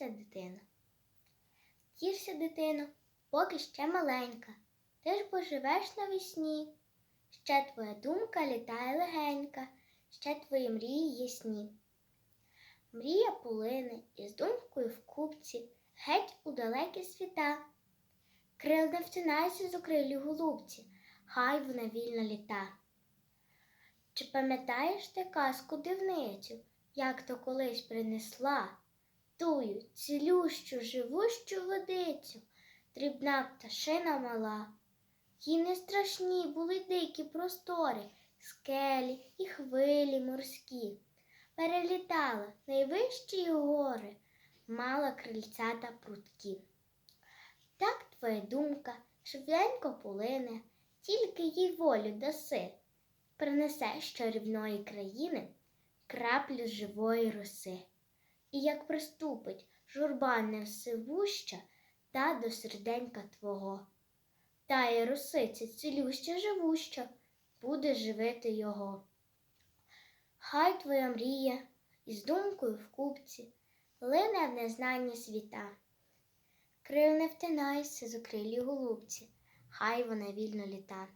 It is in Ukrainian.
Дитино. Тішся, дитино, поки ще маленька. Ти ж поживеш навесні. Ще твоя думка літає легенька, ще твої мрії ясні. Мрія полине із думкою в купці, геть у далекі світа. Крил не втинайся з окрилі голубці, хай вона вільно літа. Чи пам'ятаєш ти казку дивницю, як то колись принесла тую цілющу, живущу водицю, дрібна пташина мала? Їй не страшні були дикі простори, скелі і хвилі морські. Перелітала найвищі гори, мала крильця та прутки. Так твоя думка швиденько полине, тільки їй волю даси, принесе з чарівної країни краплю живої роси. І як приступить журба невсивуща та до серденька твого. Та й росиця цілюща живуща буде живити його. Хай твоя мрія із думкою в купці лине в незнанні світа. Крил не втинайся з голубці, хай вона вільно літа.